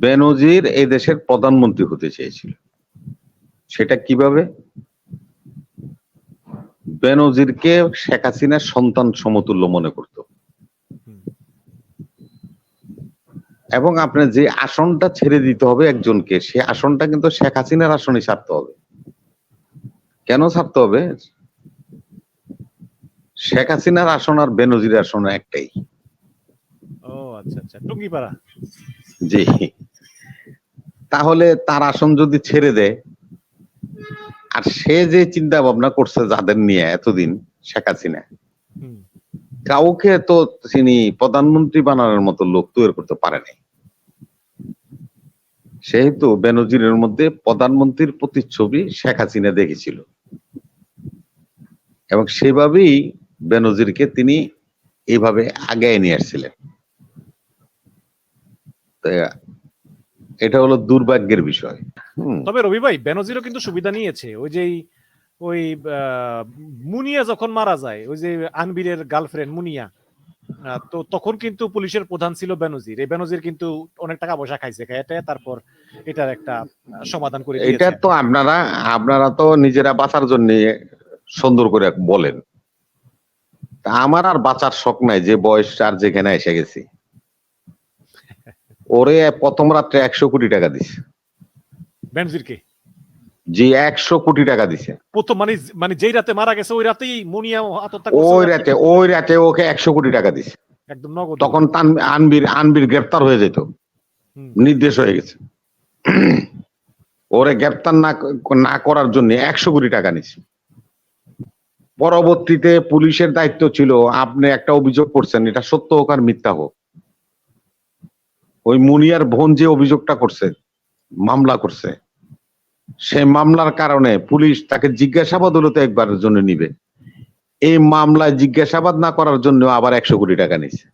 বেনজির এই দেশের প্রধানমন্ত্রী হতে চেয়েছিল। সেটা কীভাবে? বেনজিরকে শেখ হাসিনার সন্তান সমতুল্য মনে করত। এবং আপনার যে আসনটা ছেড়ে দিতে হবে একজনকে সে আসনটা কিন্তু শেখ হাসিনার আসনে ছাড়তে হবে। কেন ছাড়তে হবে? শেখ হাসিনার আসন আর বেনজির আসন একটাই। ও আচ্ছা আচ্ছা। টুঙ্গিপাড়া। জি। তাহলে তার আসন যদি ছেড়ে দেয় আর সে যে চিন্তা ভাবনা করছে যাদের নিয়ে এতদিন শেখ হাসিনা কাউকে তো তিনি প্রধানমন্ত্রী বানানোর মতো লোক তৈরি করতে পারে নাই। সেহেতু বেনজিরের মধ্যে প্রধানমন্ত্রীর প্রতিচ্ছবি শেখ হাসিনা দেখেছিল। এবং সেভাবেই বেনজিরকে তিনি এইভাবে আগায় নিয়ে আসছিলেন। এটা হলো দুর্ভাগ্যের বিষয়। তবে রবি ভাই বেনজিরও কিন্তু সুবিধা নিয়েছে। ওই যে ওই মুনিয়া যখন মারা যায় ওই যে আনবিরের গার্লফ্রেন্ড মুনিয়া তো তখন কিন্তু পুলিশের প্রধান ছিল বেনজির। এই বেনজির কিন্তু অনেক টাকা পয়সা খাইছে খাইতে তারপর এটার একটা সমাধান করে এটা তো আপনারা আপনারা তো নিজেরা বাঁচার জন্য সুন্দর করে বলেন। আমার আর বাঁচার শখ নাই যে বয়স আর যেখানে এসে গেছি। ওরে প্রথম রাত্রে একশো কোটি টাকা দিছে। বেনজিরকে যে একশো কোটি টাকা দিছে। প্রথম মানে মানে যেই রাতে মারা গেছে ওই রাতেই মুনিয়া আত্মহত্যা ওই রাতে? ওই রাতে ওকে একশো কোটি টাকা দিছে। একদম নগদ। তখন তান- আনবির আনবির গ্রেপ্তার হয়ে যেত। নির্দেশ হয়ে গেছে। ওরে গ্রেপ্তার না না করার জন্য একশো কোটি টাকা নিছে। পরবর্তীতে পুলিশের দায়িত্ব ছিল আপনি একটা অভিযোগ করছেন এটা সত্য হোক আর মিথ্যা হোক। ওই মুনিয়ার বোন যে অভিযোগটা করছে, মামলা করছে, সে মামলার কারণে পুলিশ তাকে জিজ্ঞাসাবাদ হলো তো একবারের জন্য নিবে। এই মামলায় জিজ্ঞাসাবাদ না করার জন্য আবার একশো কোটি টাকা নিছে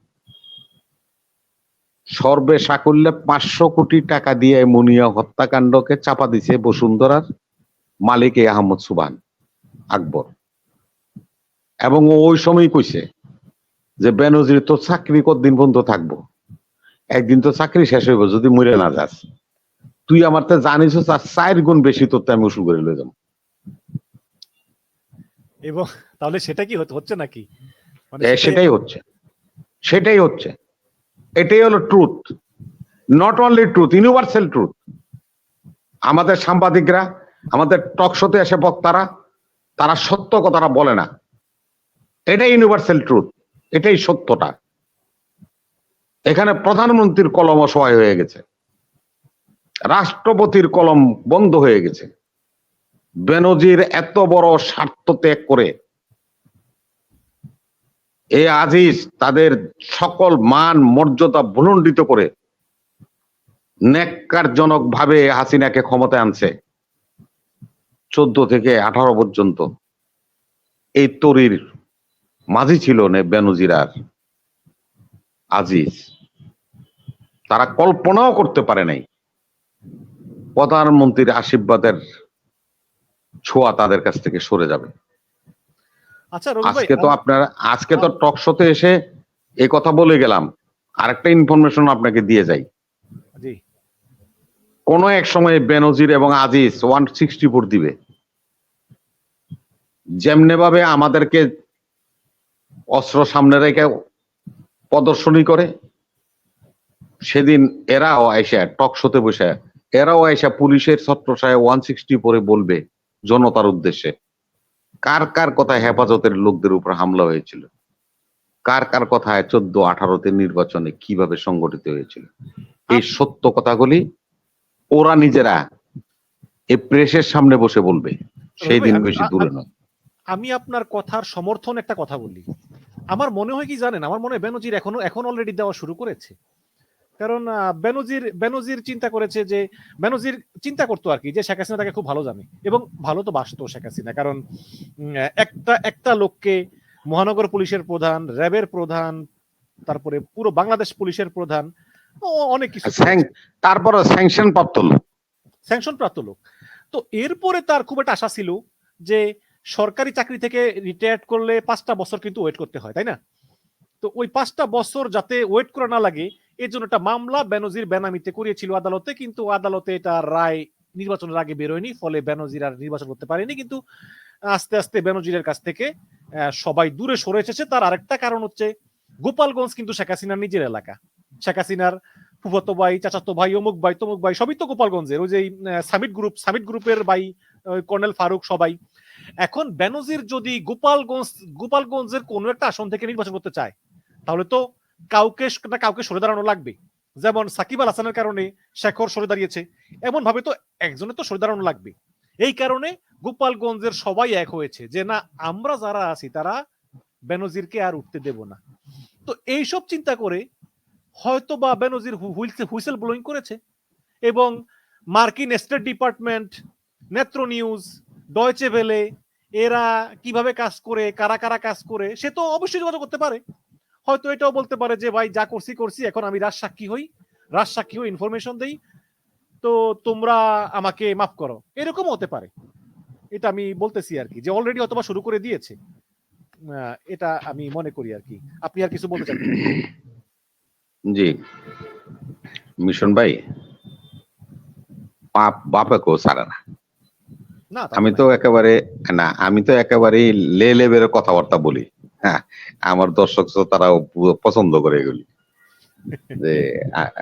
সর্বে সাকল্যে পাঁচশো কোটি টাকা দিয়ে মুনিয়া হত্যাকাণ্ডকে চাপা দিছে বসুন্ধরার মালিক এ আহমদ সুবান আকবর। এবং ওই সময় কইছে যে বেনজির তো চাকরি কতদিন পর্যন্ত থাকব? একদিন তো চাকরি শেষ হইব যদি মরে না যাস। তুই আমার তো জানিস তার চার গুণ বেশি তোর আমি উসুল করে লই যাব। এবং তাহলে সেটা কি হচ্ছে নাকি? মানে সেটাই হচ্ছে। সেটাই হচ্ছে। এটাই হলো truth not only truth universal truth আমাদের সাংবাদিকরা আমাদের টক শোতে এসে বক্তারা তারা সত্য কথাটা বলে না। এটাই ইউনিভার্সাল ট্রুথ এটাই সত্যটা। এখানে প্রধানমন্ত্রীর কলম অসহায় হয়ে গেছে। রাষ্ট্রপতির কলম বন্ধ হয়ে গেছে। বেনজির এত বড় স্বার্থ ত্যাগ করে এ আজিজ তাদের সকল মান, মর্যাদা ভুলণ্ডিত করে নেককারজনক ভাবে হাসিনাকে ক্ষমতায় আনছে। চোদ্দ থেকে আঠারো পর্যন্ত এই তরির মাঝি ছিল নে বেনজির আর আজিজ। তারা কল্পনাও করতে পারে নাই। প্রধানমন্ত্রীর আশীর্বাদের ছোঁয়া তাদের কাছ থেকে সরে যাবে। আচ্ছা আজকে তো আপনার আজকে তো টক শোতে এসে এই কথা বলে গেলাম। আরেকটা ইনফরমেশন আপনাকে দিয়ে যাই। কোন এক সময় বেনজির এবং আজিজ ওয়ান সিক্সটি ফোর দিবে। যেমনে ভাবে আমাদেরকে অস্ত্র সামনে রেখে প্রদর্শনী করে সেদিন এরাও আইসা টক শোতে বসে এরাও আইসা পুলিশের ছত্রছায় ওয়ান সিক্সটি পরে বলবে জনতার উদ্দেশ্যে কার কার কথায় হেফাজতের লোকদের উপর হামলা হয়েছিল? কার কার কথায় চোদ্দ আঠারোতে নির্বাচনে কীভাবে সংগঠিত হয়েছিল? এই সত্য কথাগুলি ওরা নিজেরা এই প্রেসের সামনে বসে বলবে সেই দিন বেশি দূরে নয়। আমি আপনার কথার সমর্থন একটা কথা বলি। আমার মনে হয় কি জানেন আমার মনে হয় বেনজির এখনও এখন অলরেডি দেওয়া শুরু করেছে। কারণ বেনজির বেনজির চিন্তা করেছে যে বেনজির চিন্তা করতো আর কি যে শেখ হাসিনা তাকে খুব ভালো জানে এবং ভালো তো বাসতো শেখ হাসিনা। কারণ একটা একটা লোককে মহানগর পুলিশের প্রধান র্যাবের প্রধান তারপরে পুরো বাংলাদেশ পুলিশের প্রধান অনেক কিছু তারপরে স্যাংশন প্রাপ্ত লোক। স্যাংশন প্রাপ্ত লোক। তো এরপরে তার খুব একটা আশা ছিল যে সরকারি চাকরি থেকে রিটায়ার্ড করলে পাঁচটা বছর কিন্তু ওয়েট করতে হয় তাই না? তো ওই পাঁচটা বছর যাতে ওয়েট করা না লাগে এর জন্য একটা মামলা বেনজির বেনামিতে করিয়েছিল আদালতে, কিন্তু আদালতে এটা রায় নির্বাচনের আগে বেরোয়নি, ফলে বেনজির আর নির্বাচন করতে পারেনি। কিন্তু আস্তে আস্তে বেনজিরের কাছ থেকে সবাই দূরে সরে এসেছে। তার আরেকটা কারণ হচ্ছে, গোপালগঞ্জ কিন্তু শেখ হাসিনার নিজের এলাকা। শেখ হাসিনার ফুফাতো ভাই, চাচাতো ভাই, অমুক ভাই, তমুক ভাই, সবই তো গোপালগঞ্জের। ওই যে সামিট গ্রুপ, সামিট গ্রুপের ভাই কর্নেল ফারুক, সবাই। এখন বেনজির যদি গোপালগঞ্জ, গোপালগঞ্জের কোনো একটা আসন থেকে নির্বাচন করতে চায়, তাহলে তো কাউকে না, কাউকে সরে দাঁড়ানো লাগবে। যেমন সাকিব আল হাসানের কারণে শেখর সরে দাঁড়িয়েছে এমন ভাবে তো একজনের তো সরে দাঁড়ানো লাগবে। এই কারণে গোপালগঞ্জের সবাই এক হয়েছে যে, না, আমরা যারা আছি, তারা বেনজিরকে আর উঠতে দেব না। তো এইসব চিন্তা করে হয়তো বা বেনজির হুইসেল ব্লোয়িং করেছে এবং মার্কিন state department, Netra news, Deutsche Welle, এরা কীভাবে কাজ করে, কারা কারা কাজ করে, সে তো অবশ্যই যোগাযোগ করতে পারে। হয়তো এটাও বলতে পারে যে ভাই যা করছি করছি এখন আমি রাজ সাক্ষী হই রাজ সাক্ষী হই ইনফরমেশন দেই। তো তোমরা আমাকে মাফ করো। এরকম হতে পারে। এটা আমি বলতেছি আর কি যে অলরেডি অথবা শুরু করে দিয়েছে। এটা আমি মনে করি আর কি। আপনি আর কিছু বলতে চান? জি। মিশন ভাই পাপ বাপেকেও ছাড়ে না। না আমি তো একেবারে না আমি তো একেবারেই লে লেভেলের কথাবার্তা বলি। আমার দর্শক তারাও পছন্দ করে এগুলি। যে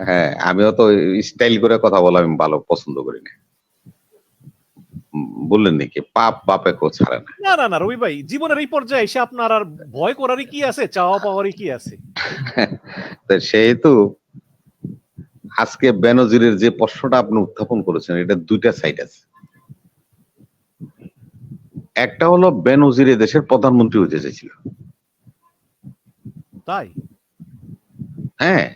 হ্যাঁ আমিও তো স্টাইল করে কথা বলা আমি ভালো পছন্দ করি না। বললেন নাকি? পাপ বাপেকেও ছাড়ে না। না না না রবি ভাই জীবনের এই পর্যায়ে এসে আপনার আর ভয় করারই কি আছে? চাওয়া পাওয়ারই কি আছে? তো সেহেতু আজকে বেনজিরের যে প্রশ্নটা আপনি উত্থাপন করেছেন এটা দুইটা সাইড আছে। একটা হলো বেনজির দেশের প্রধানমন্ত্রী হতে চাইছিল তাই? হ্যাঁ।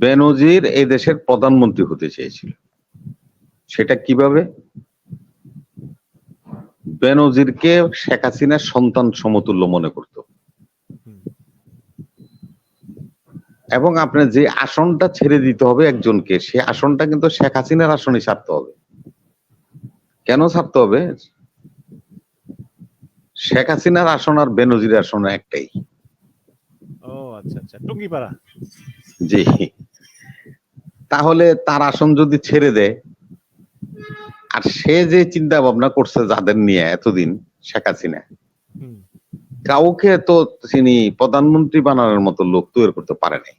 বেনজির এই দেশের প্রধানমন্ত্রী হতে চেয়েছিল। সেটা কীভাবে? বেনজিরকে শেখ হাসিনার সন্তান সমতুল্য মনে করত। এবং আপনার যে আসনটা ছেড়ে দিতে হবে একজনকে সে আসনটা কিন্তু শেখ হাসিনার আসনই ছাড়তে হবে। কেন ছাড়তে হবে? শেখ হাসিনার আসন আর বেনজির আসন একটাই। ও আচ্ছা আচ্ছা। টুঙ্গিপাড়া। জি। তাহলে তার আসন যদি ছেড়ে দেয় আর সে যে চিন্তা ভাবনা করছে যাদের নিয়ে এতদিন শেখ হাসিনা কাউকে তো তিনি প্রধানমন্ত্রী বানানোর মতো লোক তৈরি করতে পারে নাই।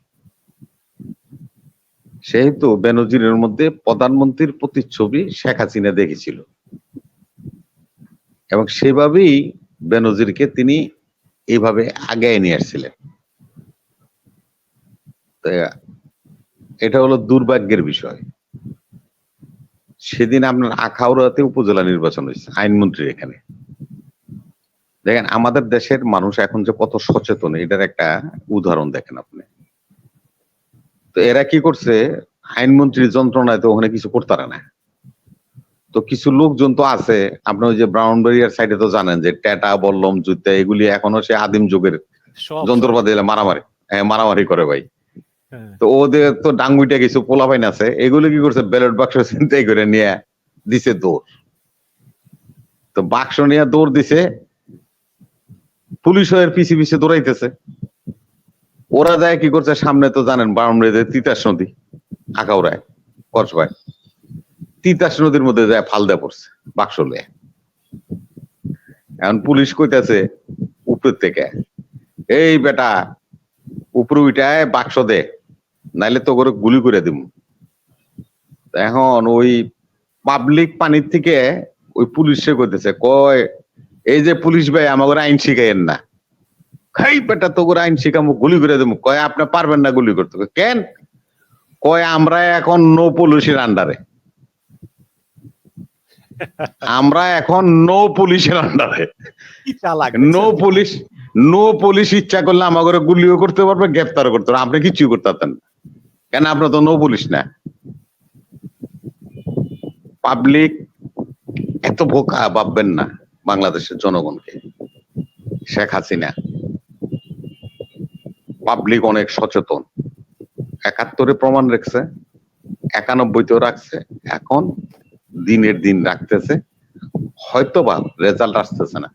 সেহেতু বেনজিরের মধ্যে প্রধানমন্ত্রীর প্রতিচ্ছবি শেখ হাসিনা দেখেছিল। এবং সেভাবেই বেনজিরকে তিনি এইভাবে আগায় নিয়ে আসছিলেন। এটা হলো দুর্ভাগ্যের বিষয়। সেদিন আপনার আখাউড়াতে উপজেলা নির্বাচন হয়েছে, আইনমন্ত্রীর এখানে। দেখেন, আমাদের দেশের মানুষ এখন যে কত সচেতন, এটার একটা উদাহরণ দেখেন আপনি। তো এরা কি করছে, আইনমন্ত্রীর যন্ত্রণায় তো ওখানে কিছু করতে না। তো কিছু লোকজন তো আছে। আপনি ওই যে ব্রাউনবাড়িয়ার সাইডে তো জানেন যে টেটা বল্লম জুতা এগুলি এখনও সে আদিম যুগের যন্ত্রপাতি মারামারি। হ্যাঁ, মারামারি করে ভাই। হ্যাঁ। তো ওদের তো ডাঙ্গুইটা কিছু পোলাপাইন আছে। এগুলো কি করছে? ব্যালট বাক্স চিন্তাই করে নিয়ে দিছে দৌড়। তো বাক্স নিয়ে দৌড় দিছে। পুলিশ এর পিছে পিছে দৌড়াইতেছে। ওরা যায় কি করছে? সামনে তো জানেন বারামড়িতে তিতাস নদী আকাউরায় কসবায় তিতাস নদীর মধ্যে যায়, ফালদা পড়ছে, বাক্স লয়ে এখন পুলিশ কইতাছে উপর থেকে, এই বেটা, উপরে উঠায় বাক্স দে, নাইলে তো করে গুলি করে দিব এখন ওই পাবলিক পানির থেকে ওই পুলিশে কইতেছে, কয়, এই যে পুলিশ ভাই আমাকে আইন শিখাইয়েন না। খাই বেটা তো করে আইন শিখামো, গুলি করে দেবো কয়, আপনি পারবেন না গুলি করতে। কেন? কয়, আমরা এখন নো পুলিশের আন্ডারে। আমরা এখন নো পুলিশের আন্ডারে নো পুলিশ নো পুলিশ ইচ্ছা করলে আমাকে গুলিও করতে পারবে গ্রেপ্তার করতে পারবে। আপনি কিছুই করতে পারতেন কেন আপনার তো নো পুলিশ না? পাবলিক এত বোকা ভাববেন না বাংলাদেশের জনগণকে। শেখ হাসিনা। পাবলিক অনেক সচেতন। একাত্তরে প্রমাণ রাখছে একানব্বইতেও রাখছে। এখন দিনের দিন রাখতেছে হয়তোবা রেজাল্ট আসতেছে না।